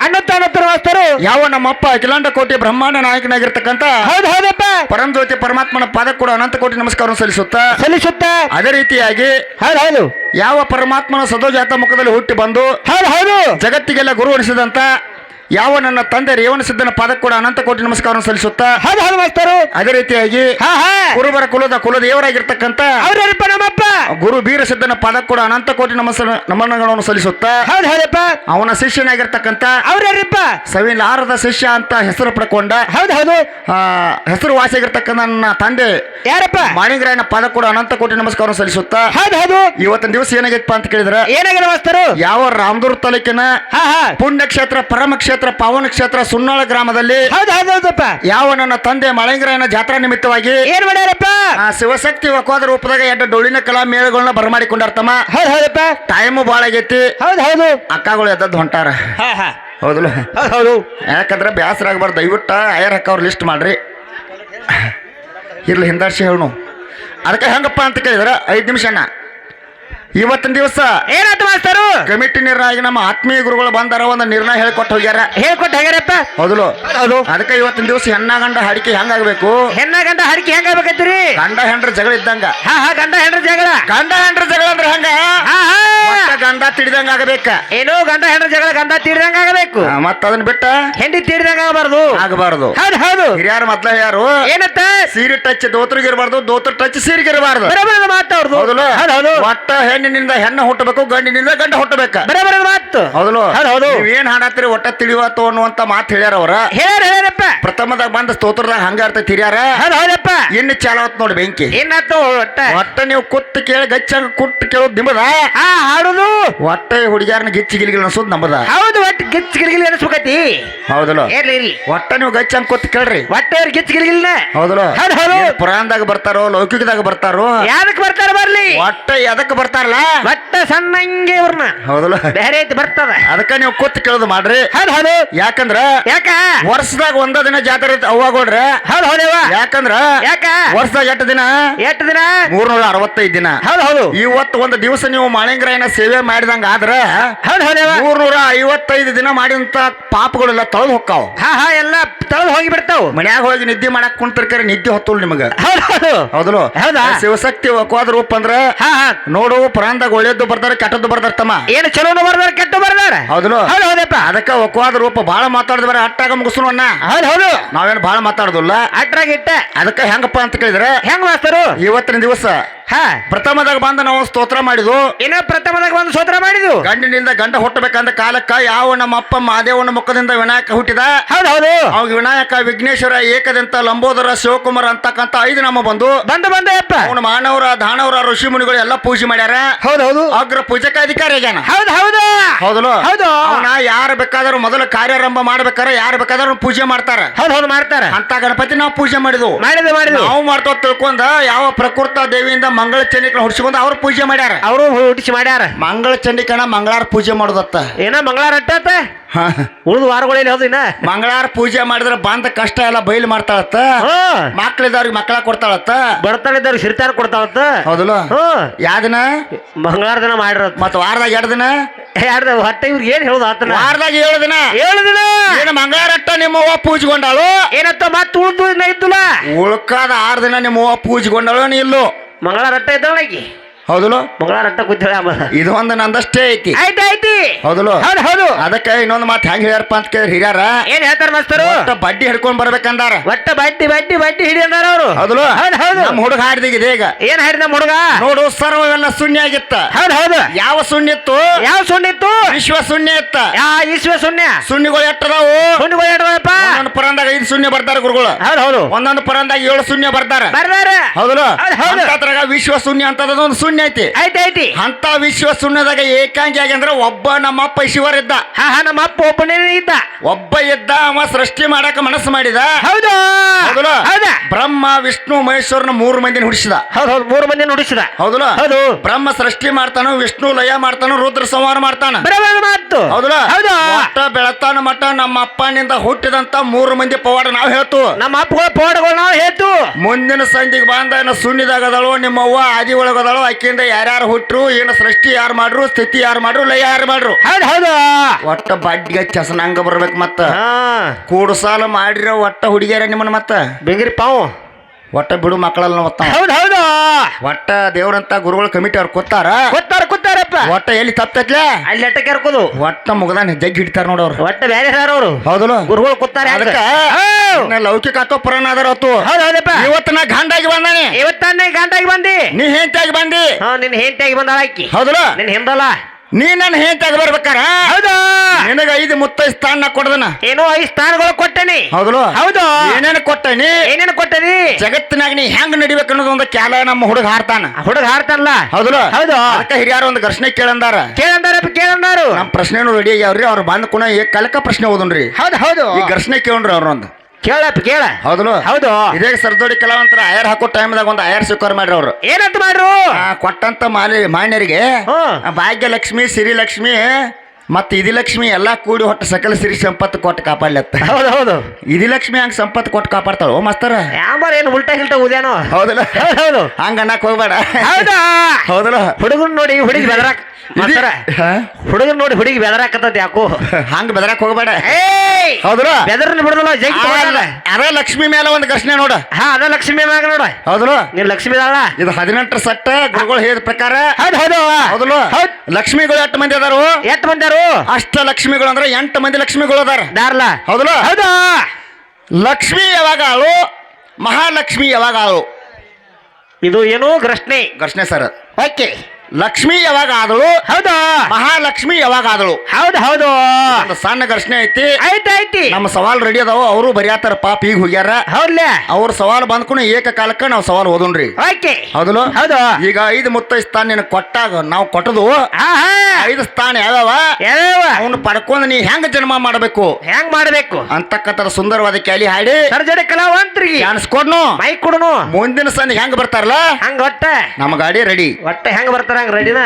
ಅನ್ನತ್ತರ ಯಾವ ನಮ್ಮಪ್ಪ ಅಖಿಲಾಂಡ ಕೋಟಿ ಬ್ರಹ್ಮಾಂಡ ನಾಯಕನಾಗಿರ್ತಕ್ಕಂತ ಹೌದು ಹೌದಪ್ಪ. ಪರಂಜ್ಯೋತಿ ಪರಮಾತ್ಮನ ಪಾದ ಕೂಡ ಅನಂತ ಕೋಟಿ ನಮಸ್ಕಾರ ಸಲ್ಲಿಸುತ್ತ ಸಲ್ಲಿಸುತ್ತ. ಅದೇ ರೀತಿಯಾಗಿ ಹೌದು ಹೌದು. ಯಾವ ಪರಮಾತ್ಮನ ಸದೋಜಾತ ಮುಖದಲ್ಲಿ ಹುಟ್ಟಿ ಬಂದು ಹೌದು ಹೌದು. ಜಗತ್ತಿಗೆಲ್ಲ ಗುರು ಉಣಿಸಿದಂತ ಯಾವ ನನ್ನ ತಂದೆ ರೇವಣ ಸಿದ್ದನ ಪಾದಕ್ಕೆ ಕೂಡ ಅನಂತ ಕೋಟಿ ನಮಸ್ಕಾರ ಸಲ್ಲಿಸುತ್ತಾ? ಹೌದು ಹೌದು ಮಾಸ್ತರು ಅದೇ ರೀತಿಯಾಗಿ ಕುರುಬರ ಕುಲದ ಕುಲದೇವರಾಗಿರ್ತಕ್ಕಂಥ ಅವ್ರಪ್ಪ ನಮ್ಮಪ್ಪ. ಗುರು ಬೀರ ಸಿದ್ದನ ಪಾದ ಕೂಡ ಅನಂತ ಕೋಟಿ ನಮಸ್ಕಾರ ನಮನಗಳನ್ನು ಸಲ್ಲಿಸುತ್ತಾ? ಹೌದು ಹೌದಪ್ಪ. ಅವನ ಶಿಷ್ಯನಾಗಿರ್ತಕ್ಕಂಥ ಅವ್ರಪ್ಪ ಸವಿಲಾರದ ಶಿಷ್ಯ ಅಂತ ಹೆಸರು ಪಡ್ಕೊಂಡ ಹೌದು ಹೌದು. ಹೆಸರು ವಾಸಿಯಾಗಿರ್ತಕ್ಕಂಥ ನನ್ನ ತಂದೆ ಯಾರಪ್ಪ? ಮಾಣಿಗ್ರಾಯನ ಪಾದ ಕೂಡ ಅನಂತ ಕೋಟಿ ನಮಸ್ಕಾರ ಸಲ್ಲಿಸುತ್ತಾ? ಹೌದು ಹೌದು. ಇವತ್ತಿನ ದಿವಸ ಏನಾಗೈತಪ್ಪ ಅಂತ ಕೇಳಿದ್ರೆ ಏನಾಗಿದೆ ಮಾಸ್ತರು ಯಾವ ರಾಮದುರ್ ತಾಲೂಕಿನ ಪುಣ್ಯಕ್ಷೇತ್ರ ಪರಮ ಕ್ಷೇತ್ರ ಪಾವನ ಕ್ಷೇತ್ರ ಸುನ್ನಾಳ ಗ್ರಾಮದಲ್ಲಿ ಹೌದು ಹೌದು ಹೌದಪ್ಪ. ಯಾವ ನನ್ನ ತಂದೆ ಮಳೆಂಗರನ ಜಾತ್ರಾ ನಿಮಿತ್ತವಾಗಿ ಏನ್ ಮಾಡ್ಯಾರಪ್ಪ? ಆ ಶಿವಶಕ್ತಿ ಒಕ್ಕೋದ ರೂಪದಾಗ ಎರಡು ಡೊಳ್ಳಿನ ಕಲಾ ಮೇಳಗಳನ್ನ ಬರಮಾಡಿಕೊಂಡಾರ್ತಮ್ಮ. ಹೌದು ಹೌದಪ್ಪ. ಟೈಮು ಭಾಳ ಆಗೈತಿ. ಹೌದು ಹೌದು. ಅಕ್ಕಗಳು ಎದ್ದದ್ದು ಹೊಂಟಾರ. ಹಾ ಹಾ. ಹೌದಲ್ಲ? ಹೌದು ಹೌದು. ಯಾಕಂದ್ರೆ ಬೇಸರ ಆಗ್ಬಾರ್ದು. ದಯವಿಟ್ಟು ಅಯ್ಯರ್ ಅವ್ರ ಲಿಸ್ಟ್ ಮಾಡ್ರಿ. ಇರ್ಲಿ ಹಿಂದಾರ್ಸಿ ಹೇಳು ಅದಕ್ಕೆ ಹೆಂಗಪ್ಪ ಅಂತ ಕೇಳಿದ್ರೆ ಐದು ನಿಮಿಷ ಅಣ್ಣ. ಇವತ್ತಿನ ದಿವಸ ಏನಾಯ್ತು ಮಾಸ್ತರು? ಕಮಿಟಿ ನಿರ್ಣಯ ನಮ್ಮ ಆತ್ಮೀಯ ಗುರುಗಳು ಬಂದಾರ ಒಂದು ನಿರ್ಣಯ ಹೇಳ್ಕೊಟ್ಟು ಹೋಗ್ಯಾರ. ಹೇಳ್ಕೊಟ್ಟು ಹೇಗಾರಪ್ಪ ಮೊದಲು ಹೌದು. ಅದಕ್ಕೆ ಇವತ್ತಿನ ದಿವಸ ಹೆಣ್ಣ ಗಂಡ ಹಡಿಕೆ ಹೆಂಗಾಗ್ಬೇಕು? ಹೆಣ್ಣ ಗಂಡ ಹಡಿಕೆ ಹೆಂಗಾಗ್ಬೇಕತ್ತೀರಿ ಗಂಡ ಹೆಂಡ್ರ ಜಗಳ ಇದ್ದಂಗ. ಹಾ ಹಾ ಗಂಡ ಹೆಂಡ್ರ ಜಗಳ. ಗಂಡ ಹೆಂಡ್ರ ಜಗಳ ಅಂದ್ರೆ ಹೆಂಗ? ಹಾ ಹಾ. ಗಂಡ ತಿಡಿದಂಗ ಆಗಬೇಕ. ಏನೋ ಗಂಡ ಹೆಂಡ್ರ ಜಗಳ ಗಂಡ ತಿಡಿದಂಗ ಆಗಬೇಕು. ಮತ್ತ ಅದನ್ನ ಬಿಟ್ಟ? ಹೆಂಡಿ ತಿಡಿದಂಗ ಆಗಬಾರ್ದು. ಆಗಬಾರದು. ಹೌದು ಹೌದು. ಹಿರಿಯರ ಮೊದ್ಲ ಯಾರು? ಏನತ್ತ ಸೀರೆ ಟಚ್ ದೋತ್ರಿಗೆ ಇರಬಾರ್ದು ದೋತ್ರ ಟಚ್ ಸೀರೆಗಿರಬಾರ್ದು ಬರಬರದ ಮಾತು ಅವ್ರದ್ದು. ಹೌದಲ್ಲ? ಹೌದು ಹೌದು. ಒಟ್ಟ ಹೆಣ್ಣಿನಿಂದ ಹೆಣ್ಣು ಹುಟ್ಟಬೇಕು ಗಂಡಿನಿಂದ ಗಂಡ ಹುಟ್ಟಬೇಕ. ಬರಬರದ ಮಾತು. ಹೌದಲ್ಲ? ಹೌದು ಹೌದು. ಏನ್ ಹಾಡತ್ರಿ ಒಟ್ಟ ತಿಳಿವತ್ತು ಅನ್ನುವಂತ ಮಾತು ಹೇಳ್ಯಾರ ಅವ್ರ. ಹೇಳ್ಯಾರ ಹೇಳ್ಯಾರಪ್ಪ. ಪ್ರಥಮದಾಗ ಬಂದ ಸ್ತೋತ್ರದಾಗ ಹಂಗ ಇರ್ತೈತಿ ಹಿರಿಯರ. ಹೌದು ಹೌದಪ್ಪ. ಇನ್ನು ಚಾಲವತ್ ನೋಡಿ ಬೆಂಕಿ. ಏನಾಯ್ತು ಒಟ್ಟ? ಒಟ್ಟ ನೀವು ಕುತ್ತು ಕೇಳಿ ಗಚ್ಚಾಗ ಕುಟ್ಟು ಕೇಳೋದು ನಿಮ್ಮದ? ಆ ಹಾಡುದು ಒಟ್ಟ ಹುಡುಗಿಯಾರನ್ನ ಗಿಚ್ಚಿ ಗಿಲಿಗಿಲ್ ಅನ್ಸೋದು ನಮ್ಮದ ಹೌದು ಒಟ್ಟು ಗಿಚ್ಚಿ ಗಿಲ್ಗಿಲ್ ಅನಿಸ್ಬೇಕತಿ ಹೌದಲ್ಲ ಇರ್ಲಿ ಇರ್ಲಿ ಒಟ್ಟ ನೀವು ಗಚ್ಚ ಅನ್ಕೋತ ಕೇಳ್ರಿ ಇವ್ರು ಗಿಚ್ ಗಿಲ್ಗಿಲ್ನ ಹೌದಲ್ಲ ಹೌದು ಹೌದು. ಏನ್ ಪುರಾಣದಾಗ ಬರ್ತಾರೋ ಲೌಕಿಕದಾಗ ಬರ್ತಾರೋ? ಯಾವಕ್ ಬರ್ತಾರ ಬರ್ಲಿ? ಒಟ್ಟ ಎದಕ್ ಬರ್ತಾರಲ್ಲ? ಒಟ್ಟ ಸಣ್ಣಂಗೆ ಇವ್ರನ್ನ. ಹೌದಲ್ಲ ಬೇರೆ ಐತಿ ಬರ್ತದ. ಅದಕ್ಕ ನೀವು ಕೂತ್ ಕೇಳೋದು ಮಾಡ್ರಿ. ಹೌದ್ ಹೌದು. ಯಾಕಂದ್ರ ಯಾಕ? ವರ್ಷದಾಗ ಒಂದ ದಿನ ಜಾತ್ರೆ ಹಲ್ ಹೌದು ಹೌದವ ಯಾಕಂದ್ರ ಯಾಕ? ವರ್ಷದಾಗ ಎಷ್ಟು ದಿನ? ಎಷ್ಟು ದಿನ? ಮೂರ್ನೂರ ಅರವತ್ತೈದು ದಿನ. ಹೌದು ಹೌದು. ಇವತ್ತು ಒಂದು ದಿವಸ ನೀವು ಮಾಳಿಂಗ್ರಾಯನ ಸೇವೆ ಮಾಡಿದಂಗ ಆದ್ರ ಹೌದ್ ಹೌದವ ಮೂರ್ನೂರ ಐವತ್ತೈದು ದಿನ ಮಾಡಿದಂತ ಪಾಪಗಳೆಲ್ಲ ತೊಳೆದು ಹೋಗ್ತಾವ ಹಾ ಹಾ ಎಲ್ಲ ತಳದ್ ಹೋಗಿ ಬಿಡ್ತಾವ. ಮನ್ಯಾಗ ಹೋಗಿ ನಿದ್ದೆ ಮಾಡಕ್ ಕುಂತಿರ್ಕರೆ ನಿದ್ದೆ ಹೊತ್ತಲ್ ನಿಮಗ. ಹೌದು ಹೌದು. ಹೌದಲ್ಲ? ಹೌದಾ? ಶಿವಶಕ್ತಿ ಒಕ್ಕೋದ್ ರೂಪ ಅಂದ್ರ ಹಾ ಹಾ. ನೋಡು ಪುರಾಣದಾಗ ಒಳ್ಳೇದು ಬರ್ದಾರ ಕೆಟ್ಟದ್ದು ಬರ್ದಾರ ತಮ್ಮ. ಏನು ಚಲೋನು ಬರ್ದಾರ ಕೆಟ್ಟ ಬರ್ದಾರ? ಹೌದಲ್ಲ? ಹೌದು ಹೌದಪ್ಪ. ಅದಕ್ಕ ವಕವಾದ ರೂಪ ಬಹಳ ಮಾತಾಡಿದ ಬರ ಅಟ್ಟಾಗ ಮುಗಿಸ್ನು ಅಣ್ಣ. ಹೌದು ಹೌದು. ನಾವೇನು ಬಹಳ ಮಾತಾಡುದಿಲ್ಲ. ಅಟ್ರಾಗ ಇಟ್ಟ. ಅದಕ್ಕ ಹೆಂಗಪ್ಪ ಅಂತ ಕೇಳಿದ್ರೆ ಹೆಂಗ್ ಮಾಸ್ತರು? ಇವತ್ತಿನ ದಿವಸ ಹಾ. ಪ್ರಥಮದಾಗ ಬಂದ ನಾವು ಸ್ತೋತ್ರ ಮಾಡಿದ್ವು ಏನೋ ಪ್ರಥಮದಾಗ ಬಂದು ಸ್ತೋತ್ರ ಮಾಡಿದ್ವು ಗಂಡಿನಿಂದ ಗಂಡ ಹುಟ್ಟಬೇಕಂದ ಕಾಲಕ್ಕ ಯಾವ ನಮ್ಮ ಅಪ್ಪ ಮಹಾದೇವನ ಮುಖದಿಂದ ವಿನಾಯಕ ಹುಟ್ಟಿದ? ಹೌದು ಹೌದು. ಅವಾಗ ವಿನಾಯಕ ವಿಘ್ನೇಶ್ವರ ಏಕದಂತ ಲಂಬೋದರ ಶಿವಕುಮಾರ ಅಂತಕ್ಕಂತ ಐದು ನಾಮ ಬಂದು. ಬಂದು ಬಂದ ಅಪ್ಪ. ಅವನ ಮಾನವರ ದಾನವರ ಋಷಿ ಮುನಿಗಳು ಎಲ್ಲ ಪೂಜೆ ಮಾಡ್ಯಾರ. ಹೌದು ಹೌದು. ಅಗ್ರ ಪೂಜಕ ಅಧಿಕಾರಿ ಆಗ್ಯಾನ. ಹೌದು ಹೌದು. ಹೌದಲ್ಲ? ಹೌದು. ಅವನ ಯಾರು ಬೇಕಾದ್ರೂ ಮೊದಲು ಕಾರ್ಯಾರಂಭ ಮಾಡ್ಬೇಕಾರೆ ಯಾರು ಬೇಕಾದ್ರೂ ಪೂಜೆ ಮಾಡ್ತಾರ. ಹೌದು ಹೌದು ಮಾಡ್ತಾರ. ಅಂತ ಗಣಪತಿ ನಾವು ಪೂಜೆ ಮಾಡಿದ್ವು. ಮಾಡಿದ್ವಿ ಮಾಡಿದ್ವು ನಾವು ಮಾಡ್ತೋ ತಿಳ್ಕೊಂಡ ಯಾವ ಪ್ರಕೃತ ದೇವಿಯಿಂದ ಮಂಗಳ ಚಂಡಿಕನ ಹುಡ್ಸ್ಕೊಂಡು ಅವ್ರು ಪೂಜೆ ಮಾಡ್ಯಾರ. ಅವರು ಹುಟ್ಟಿಸಿ ಮಾಡ್ಯಾರ. ಮಂಗಳ ಚಂಡಿಕಣ ಮಂಗಳಾರ ಪೂಜೆ ಮಾಡೋದತ್ತ. ಏನ ಮಂಗಳಾರ ಅಟ್ಟ. ಉಳಿದ ವಾರಗಳಲ್ಲಿ ಹೌದು ಇನ್ನ ಮಂಗಳಾರ ಪೂಜೆ ಮಾಡಿದ್ರೆ ಬಂದ ಕಷ್ಟ ಎಲ್ಲ ಬಯಲು ಮಾಡ್ತಾಳತ್ತ. ಮಕ್ಳಿದವ್ರಿಗೆ ಮಕ್ಕಳ ಕೊಡ್ತಾಳತ್ತ. ಬಡತನ ಸಿರಿತಾರ ಕೊಡ್ತಾಳತ್ತ. ಹೌದಲ್ಲ? ಯಾವ ದಿನ? ಮಂಗಳಾರ ದಿನ ಮಾಡಿರ ಮತ್ತ ವಾರದಾಗ ಎರಡು ದಿನ? ಎರಡು ಹೊಟ್ಟೆ ಇವ್ರಿಗೆ ಏನ್ ಹೇಳುದು ಆತನ? ವಾರದಾಗ ಏಳು ದಿನ? ಏಳು ದಿನ? ಏನು ಮಂಗಳಾರಟ್ಟ ನಿಮ್ಮ ಅವ್ವ ಪೂಜೆಗೊಂಡಾಳು? ಏನತ್ತ ಮತ್ತೆ ಉಳ್ದು ಇದ್ದಲ್ಲ? ಇದ್ದುಲ ಉಳ್ಕಾದ ಆರು ದಿನ ನಿಮ್ಮ ಅವ್ವ ಪೂಜೆಗೊಂಡಾಳು ನೀ ಇಲ್ಲು ಮಂಗಳಾರ ರಟ್ಟ ಇದ್ದವಳಗಿ? ಹೌದಲ್ಲ? ಮಂಗಳಾರ ರಕ್ತ ಕೂತಿಳ ಇದು ಒಂದು ನಂದಷ್ಟೇ ಐತಿ. ಐತಿ ಐತಿ ಹೌದಲ್ಲ? ಹೌದು ಹೌದು. ಅದಕ್ಕೆ ಇನ್ನೊಂದು ಮಾತು ಹೆಂಗ್ ಹೇಳ್ಯಾರಪ್ಪ ಅಂತ ಕೇಳಿ ಹಿರಿಯಾರ? ಏನ್ ಹೇಳ್ತಾರ ಮಾಸ್ತರು? ಒಟ್ಟ ಬಡ್ಡಿ ಹಿಡ್ಕೊಂಡ್ ಬರ್ಬೇಕಂದಾರ. ಒಟ್ಟ ಬಡ್ಡಿ ಬಡ್ಡಿ ಬಡ್ಡಿ ಹಿಡಿಯಂದಾರ ಅವರು. ಹೌದಲ್ಲ? ಹೌದು ಹೌದು. ನಮ್ಮ ಹುಡುಗ ಹಾಡಿದಿಗಿದೆ ಈಗ. ಏನ್ ಹಾಡಿದ ನಮ್ಮ ಹುಡುಗ? ನೋಡು ಸರ್ವವೆಲ್ಲ ಶೂನ್ಯ ಆಗಿತ್ತ. ಹೌದು ಹೌದು. ಯಾವ ಶೂನ್ಯ ಇತ್ತು? ಯಾವ ಶೂನ್ಯ ಇತ್ತು? ವಿಶ್ವ ಶೂನ್ಯ ಇತ್ತ. ಯಾ ವಿಶ್ವ ಶೂನ್ಯ? ಶೂನ್ಯಗಳು ಎಟ್ಟದಾವು ಶೂನ್ಯಗಳು ಎಟ್ಟದಪ್ಪ ಒಂದೊಂದು ಪರಂದಾಗ ಐದು ಶೂನ್ಯ ಬರ್ತಾರೆ ಗುರುಗಳು. ಹೌದು ಹೌದು. ಒಂದೊಂದು ಪರಂದಾಗ ಏಳು ಶೂನ್ಯ ಬರ್ತಾರೆ. ಬರ್ತಾರೆ ಹೌದಲ್ಲ? ಹೌದು, ವಿಶ್ವ ಶೂನ್ಯ ಅಂತದ ಒಂದು ಶೂನ್ಯ ಐತಿ ಐತಿ ಐತಿ ಅಂತ ವಿಶ್ವ ಸುಣ್ಣದಾಗ ಏಕಾಂಗಿ ಆಗಿ ಅಂದ್ರೆ ಒಬ್ಬ ನಮ್ಮಪ್ಪ ಶಿವರ್ ಇದ್ದ ಹಾ ಹಾ ನಮ್ಮ ಅಪ್ಪ ಒಬ್ಬನೇ ಇದ್ದ. ಒಬ್ಬ ಇದ್ದ ಅವ ಸೃಷ್ಟಿ ಮಾಡಕ ಮನಸ್ಸು ಮಾಡಿದ. ಹೌದು. ಹೌದಲ್ಲ? ಹೌದಾ. ಬ್ರಹ್ಮ ವಿಷ್ಣು ಮಹೇಶ್ವರನ ಮೂರು ಮಂದಿನ ಹುಡಿಸಿದ ಹೌದು ಹೌದು ಮೂರು ಮಂದಿ ಹುಡಿಸಿದ ಹೌದಲ್ಲ? ಹೌದು. ಬ್ರಹ್ಮ ಸೃಷ್ಟಿ ಮಾಡ್ತಾನ ವಿಷ್ಣು ಲಯ ಮಾಡ್ತಾನ ರುದ್ರ ಸಂಹಾರ ಮಾಡ್ತಾನ. ಬರಬರ ಮಾತು. ಹೌದಲ್ಲ? ಹೌದು. ಮಟ್ಟ ಬೆಳತಾನ ಮಟ್ಟ ನಮ್ಮ ಅಪ್ಪನಿಂದ ಹುಟ್ಟಿದಂತ ಮೂರು ಮಂದಿ ಪವಾಡ ನಾವು ಹೇಳ್ತು. ನಮ್ಮ ಅಪ್ಪ ಪವಾಡಗಳು ನಾವು ಹೇಳ್ತು. ಮುಂದಿನ ಸಂಜೆಗೆ ಬಂದ ಶೂನ್ಯದಾಗ ಅದಳು ನಿಮ್ಮ ಅವ್ವ ಆದಿ ಒಳಗದಳು ಆಕಿ ಬೆಳಕಿಂದ ಯಾರ್ಯಾರು ಹುಟ್ರು ಏನು ಸೃಷ್ಟಿ ಯಾರು ಮಾಡ್ರು ಸ್ಥಿತಿ ಯಾರು ಮಾಡ್ರು ಲಯ ಯಾರು ಮಾಡ್ರು? ಹೌದು ಹೌದು. ಒಟ್ಟ ಬಡ್ಡಿಗೆ ಚಸನಂಗ ಬರ್ಬೇಕು ಮತ್ತ. ಕೂಡ ಕೂಡು ಸಾಲ ಮಾಡಿರೋ ಒಟ್ಟ ಹುಡುಗಿಯರ ನಿಮ್ಮನ್ನ ಮತ್ತ? ಬೆಂಗ್ರಿ ಪಾವು. ಒಟ್ಟ ಬಿಡು ಮಕ್ಕಳಲ್ಲ ಒತ್ತಾ ಹೌದು ಹೌದು. ಒಟ್ಟ ದೇವ್ರಂತ ಗುರುಗಳು ಕಮಿಟಿ ಅವ್ರು ಕೊತ್ತಾರ ಕೂತಾರ. ಒಟ್ಟ? ಎಲ್ಲಿ ತಪ್ಪತ್ಲೆ? ಅಲ್ಲಿ ಎಟ್ಟಕ್ಕೆ ಇರ್ಕೋದು ಒಟ್ಟ ಮುಗದಾನ ಜಗ್ಗಿ ಹಿಡಿತಾರ ನೋಡವ್ರು ಒಟ್ಟ ಬೇರೆ ಸಾರ ಅವರು? ಹೌದಲ್ಲ? ಗುರುಗಳು ಕೂತಾರೆ ಅದಕ್ಕೆ ಲೌಕಿಕ ಅಥವಾ ಪುರಾಣ ಅದರ ಹೊತ್ತು. ಹೌದು ಹೌದಪ್ಪ. ಇವತ್ತು ನಾ ಗಂಡಾಗಿ ಬಂದಾನೆ. ಇವತ್ತಾನೆ ಗಾಂಡಾಗಿ ಬಂದಿ? ನೀ ಹೆಂಡತಿಯಾಗಿ ಬಂದಿ? ಹಾ ನಿನ್ ಹೆಂಡತಿಯಾಗಿ ಬಂದಾಳ ಆಕಿ. ಹೌದಲ್ಲ? ನಿನ್ ಹಿಂದಲ್ಲ ನೀ ನನ್ನ ಹೆಂಡತಿ ಬರ್ಬೇಕಾರ ಹೌದಾ? ನಿನಗ ಐದು ಮುತ್ತ ಸ್ಥಾನ ಕೊಡದನ. ಏನೋ ಐದು ಸ್ಥಾನಗಳು ಕೊಟ್ಟನಿ. ಹೌದಲ್ಲ ಹೌದು. ಏನೇನು ಕೊಟ್ಟನಿ? ಏನೇನು ಕೊಟ್ಟನಿ ಜಗತ್ತಿನಾಗ ನೀ ಹೆಂಗ್ ನಡಿಬೇಕು ಅನ್ನೋದು ಒಂದು ಕ್ಯಾಲ ನಮ್ಮ ಹುಡುಗ ಹಾರ್ತಾನ ಹುಡುಗ ಹಾರ್ತಾನಲ್ಲ ಹೌದಲ್ಲ ಹೌದು. ಅದಕ್ಕ ಹಿರಿಯರು ಒಂದು ಘರ್ಷಣೆ ಕೇಳಂದಾರ. ಕೇಳಂದಾರ ಕೇಳಂದಾರು. ನಮ್ಮ ಪ್ರಶ್ನೆನೂ ರೆಡಿ ಆಗ್ಯಾವ್ರಿ. ಅವ್ರು ಬಂದ ಕುಣ ಏ ಕಲಕ ಪ್ರಶ್ನೆ ಓದನ್ರಿ. ಹೌದು ಹೌದು. ಈ ಘರ್ಷಣೆ ಕೇಳ್ರಿ ಅವ್ರೊಂದು ಕೇಳಪ್ಪ ಕೇಳ. ಹೌದಲ್ಲ? ಹೌದು. ಇದೇ ಸರ್ದೋಡಿ ಕೆಲವಂತರ ಆಯರ್ ಹಾಕೋ ಟೈಮ್ದಾಗ ಒಂದು ಆಯರ್ ಸ್ವೀಕಾರ ಮಾಡ್ರಿ ಅವ್ರು. ಏನಂತ ಮಾಡ್ರು? ಆ, ಕೊಟ್ಟಂತ ಮಾಲಿ ಮಾನ್ಯರಿಗೆ ಭಾಗ್ಯಲಕ್ಷ್ಮಿ ಸಿರಿಲಕ್ಷ್ಮಿ ಮತ್ತ ಇದಿಲಕ್ಷ್ಮಿ ಎಲ್ಲಾ ಕೂಡಿ ಹೊಟ್ಟು ಸಕಲ ಸಿರಿ ಸಂಪತ್ತು ಕೊಟ್ಟು ಕಾಪಾಡ್ಲತ್ತ. ಹೌದು ಹೌದು. ಇದಿಲಕ್ಷ್ಮಿ ಹಂಗ ಸಂಪತ್ತು ಕೊಟ್ಟು ಕಾಪಾಡ್ತಾಳ. ಓ ಮಾಸ್ತರ. ಯಾಂಬರ್ ಏನು ಉಲ್ಟಾ ಹಿಲ್ಟಾ ಉದ್ಯಾನೋ? ಹೌದಲ್ಲ? ಹೌದು ಹೌದು. ಹಂಗ ಅನ್ನಕ್ ಹೋಗ್ಬೇಡ. ಹೌದಾ? ಹೌದಲ್ಲ? ಹುಡುಗನ್ ನೋಡಿ ಹುಡುಗಿ ಬೆದರಾಕ್. ಮಸ್ತರ? ಹುಡುಗನ್ ನೋಡಿ ಹುಡುಗಿ ಬೆದರಾಕತ್ತದ ಯಾಕೋ? ಹಂಗ ಬೆದರಾಕ್ ಹೋಗ್ಬೇಡ. ಹೌದಲ್ಲ? ಬೆದರ್ನ ಬಿಡುದಲ್ಲ ತಗೊಂಡಲ್ಲ ಅದ ಲಕ್ಷ್ಮಿ ಮೇಲೆ ಒಂದು ಘರ್ಷಣೆ ನೋಡ. ಹಾ ಅದೇ ಲಕ್ಷ್ಮಿ ಮ್ಯಾಗ ನೋಡ. ಹೌದಲ್ಲ? ನೀನ್ ಲಕ್ಷ್ಮಿ ದಾಳ? ಇದು ಹದಿನೆಂಟರ ಸಟ್ಟ ಗುರುಗಳು ಹೇಳಿದ ಪ್ರಕಾರ. ಹೌದು ಹೌದು. ಹೌದಲ್ಲ? ಹೌದ್. ಲಕ್ಷ್ಮಿಗಳು ಎಷ್ಟು ಮಂದಿ ಅದಾರು? ಎಷ್ಟ್ ಅಷ್ಟ ಲಕ್ಷ್ಮಿಗಳು ಅಂದ್ರೆ ಎಂಟು ಮಂದಿ ಲಕ್ಷ್ಮಿಗಳು ಅದಾರ. ದಾರ್ಲ. ಹೌದಲ್ಲ? ಹೌದಾ? ಲಕ್ಷ್ಮಿ ಯಾವಾಗ ಆಳು? ಮಹಾಲಕ್ಷ್ಮಿ ಯಾವಾಗ ಆಳು? ಇದು ಏನು? ಘರ್ಷಣೆ ಘರ್ಷಣೆ ಸರ್. ಓಕೆ. ಲಕ್ಷ್ಮಿ ಯಾವಾಗ ಆದಳು ಹೌದು. ಮಹಾಲಕ್ಷ್ಮಿ ಯಾವಾಗ ಆದಳು ಹೌದು ಹೌದು. ಒಂದು ಸಣ್ಣ ಘರ್ಷಣೆ ಐತಿ. ಆಯ್ತು ಐತಿ ನಮ್ಮ ಸವಾಲ್ ರೆಡಿ ಅದಾವ ಅವರು ಬರಿಯಾತಾರ ಪಾಪ ಈಗ ಹೋಗ್ಯಾರ. ಹೌದ್ಲೇ. ಅವ್ರ ಸವಾಲ್ ಬಂದ್ಕೊಂಡು ಏಕಕಾಲಕ್ಕ ನಾವು ಸವಾಲ್ ಓದೋಣ್ರಿ. ಓಕೆ. ಹೌದಲ್ಲ? ಹೌದು. ಈಗ ಐದು ಮುತ್ತ ಸ್ಥಾನ ನಿನ್ ಕೊಟ್ಟಾಗ ನಾವು ಕೊಟ್ಟದು. ಐದು ಸ್ಥಾನ ಯಾವ್ಯಾವ? ಯಾವ ಅವನು ಪಡ್ಕೊಂಡು ನೀ ಹೆಂಗ್ ಜನ್ಮ ಮಾಡಬೇಕು? ಹೆಂಗ್ ಮಾಡ್ಬೇಕು? ಅಂತಕ್ಕಂಥ ಸುಂದರವಾದ ಕ್ಯಾಲಿ ಹಾಡಿ. ಸರ್ಜರಿ ಕಲಾವಂತ್ರಿಗೆ. ಅನ್ಸ್ಕೊಡ್ನು ಮೈ ಕೊಡ್ನು. ಮುಂದಿನ ಸಣ್ಣ ಹೆಂಗ್ ಬರ್ತಾರಲ್ಲ? ಹಂಗ ಒಟ್ಟ. ನಮ್ಮ ಗಾಡಿ ರೆಡಿ ಒಟ್ಟ ಹೆಂಗ್ ಬರ್ತಾರ ಹಂಗ ರೆಡಿನ